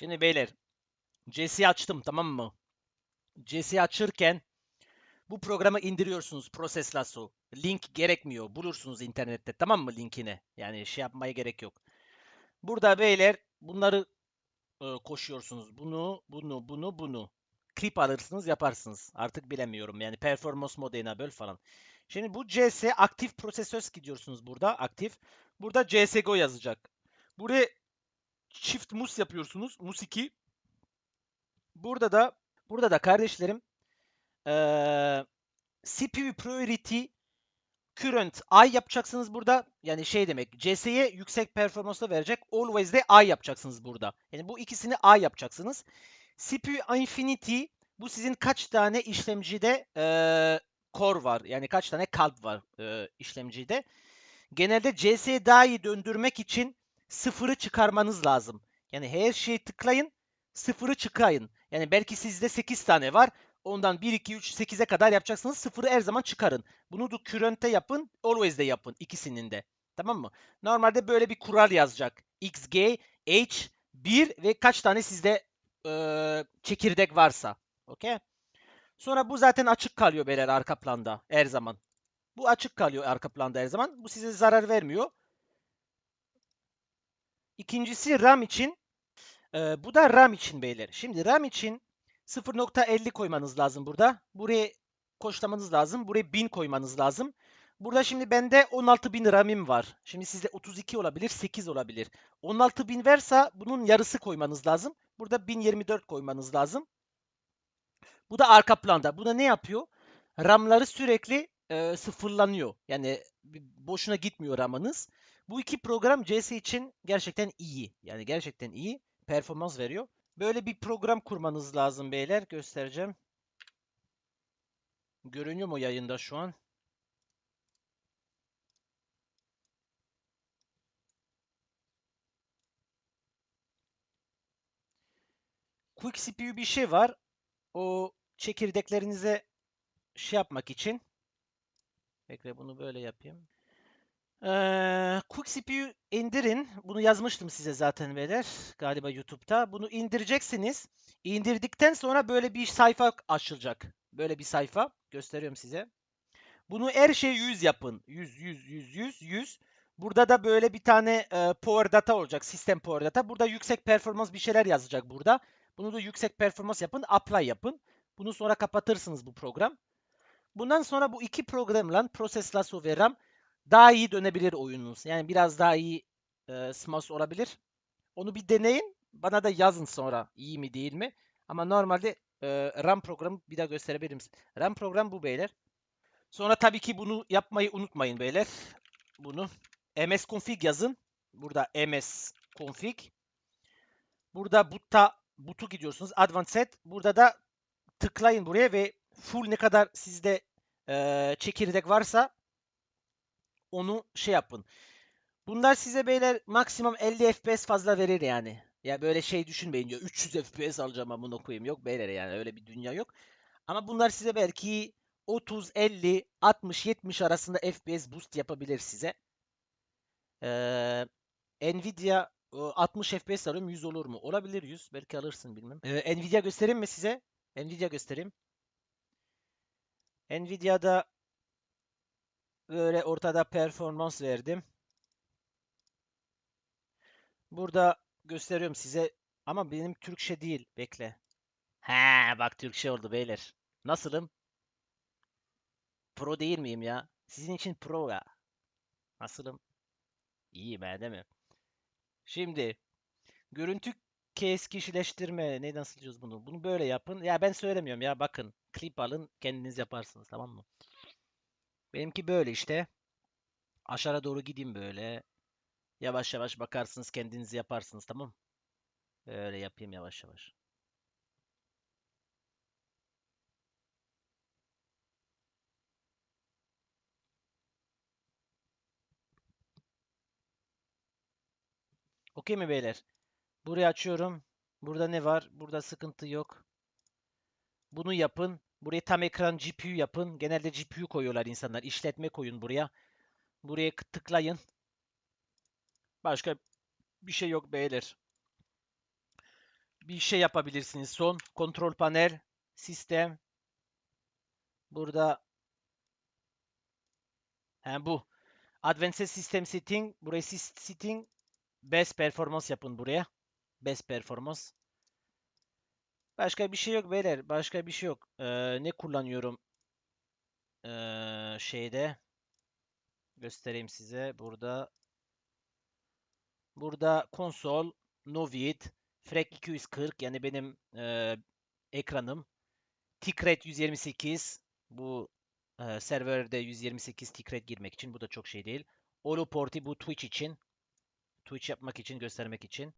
Şimdi beyler CS'yi açtım tamam mı? CS'yi açırken bu programı indiriyorsunuz Process Lasso. Link gerekmiyor. Bulursunuz internette tamam mı linkini? Yani şey yapmaya gerek yok. Burada beyler bunları e, koşuyorsunuz. Bunu, bunu, bunu, bunu. Clip alırsınız yaparsınız. Artık bilemiyorum. Yani performance mode enable falan. Şimdi bu CS aktif prosesöz gidiyorsunuz burada. Aktif. Burada CSGO yazacak. Buraya çift mus yapıyorsunuz. Mus 2. Burada da burada da kardeşlerim eee CPU priority current i yapacaksınız burada. Yani şey demek CS'ye yüksek performansla verecek. Always de i yapacaksınız burada. Yani bu ikisini i yapacaksınız. CPU infinity bu sizin kaç tane işlemcide eee core var. Yani kaç tane kalp var eee, işlemcide. Genelde CS'ye daha iyi döndürmek için sıfırı çıkarmanız lazım. Yani her şeyi tıklayın, sıfırı çıkarın. Yani belki sizde 8 tane var. Ondan 1, 2, 3, 8'e kadar yapacaksınız. Sıfırı her zaman çıkarın. Bunu da current'te yapın, always de yapın. ikisinin de. Tamam mı? Normalde böyle bir kural yazacak. XG, H, 1 ve kaç tane sizde eee, çekirdek varsa. Okey? Sonra bu zaten açık kalıyor beyler arka planda her zaman. Bu açık kalıyor arka planda her zaman. Bu size zarar vermiyor. İkincisi RAM için. Ee, bu da RAM için beyler. Şimdi RAM için 0.50 koymanız lazım burada. Buraya koşlamanız lazım. Buraya 1000 koymanız lazım. Burada şimdi bende 16.000 RAM'im var. Şimdi sizde 32 olabilir, 8 olabilir. 16.000 varsa bunun yarısı koymanız lazım. Burada 1024 koymanız lazım. Bu da arka planda. Bu da ne yapıyor? RAM'ları sürekli e, sıfırlanıyor. Yani boşuna gitmiyor RAM'ınız. Bu iki program CS için gerçekten iyi. Yani gerçekten iyi performans veriyor. Böyle bir program kurmanız lazım beyler. Göstereceğim. Görünüyor mu yayında şu an? Quick CPU bir şey var. O çekirdeklerinize şey yapmak için. Bekle bunu böyle yapayım. Ee, Quick CPU indirin. Bunu yazmıştım size zaten beyler. Galiba YouTube'da. Bunu indireceksiniz. İndirdikten sonra böyle bir sayfa açılacak. Böyle bir sayfa. Gösteriyorum size. Bunu her şey 100 yapın. 100, 100, 100, 100, 100. Burada da böyle bir tane e, power data olacak. Sistem power data. Burada yüksek performans bir şeyler yazacak burada. Bunu da yüksek performans yapın. Apply yapın. Bunu sonra kapatırsınız bu program. Bundan sonra bu iki programla Process ve RAM daha iyi dönebilir oyununuz. Yani biraz daha iyi e, smash olabilir. Onu bir deneyin. Bana da yazın sonra iyi mi değil mi. Ama normalde e, RAM programı bir daha gösterebilirim. RAM program bu beyler. Sonra tabii ki bunu yapmayı unutmayın beyler. Bunu ms config yazın. Burada ms config. Burada butta butu gidiyorsunuz. Advanced. Burada da tıklayın buraya ve full ne kadar sizde e, çekirdek varsa onu şey yapın. Bunlar size beyler maksimum 50 FPS fazla verir yani. Ya böyle şey düşünmeyin diyor. 300 FPS alacağım amına koyayım. Yok beyler yani öyle bir dünya yok. Ama bunlar size belki 30, 50, 60, 70 arasında FPS boost yapabilir size. Ee, Nvidia e, 60 FPS alıyorum 100 olur mu? Olabilir 100. Belki alırsın bilmem. Ee, Nvidia göstereyim mi size? Nvidia göstereyim. Nvidia'da böyle ortada performans verdim. Burada gösteriyorum size ama benim Türkçe değil. Bekle. He bak Türkçe oldu beyler. Nasılım? Pro değil miyim ya? Sizin için pro ya. Nasılım? İyi ben değil mi? Şimdi görüntü keskinleştirme ne nasıl diyoruz bunu? Bunu böyle yapın. Ya ben söylemiyorum ya bakın. Klip alın kendiniz yaparsınız tamam mı? Benimki böyle işte. Aşağı doğru gideyim böyle. Yavaş yavaş bakarsınız kendiniz yaparsınız tamam? Böyle yapayım yavaş yavaş. Okey mi beyler? Burayı açıyorum. Burada ne var? Burada sıkıntı yok. Bunu yapın. Buraya tam ekran GPU yapın. Genelde GPU koyuyorlar insanlar. İşletme koyun buraya. Buraya tıklayın. Başka bir şey yok beyler. bir şey yapabilirsiniz. Son kontrol panel, sistem. Burada he, bu. Advanced System Setting. Buraya Setting. Best Performance yapın buraya. Best Performance. Başka bir şey yok beyler. Başka bir şey yok. Ee, ne kullanıyorum? Ee, şeyde. Göstereyim size. Burada. Burada konsol. Novit. Frek 240 yani benim e, ekranım. Tickret 128 bu e, serverde 128 Tickret girmek için bu da çok şey değil. Holoport'i bu Twitch için. Twitch yapmak için göstermek için.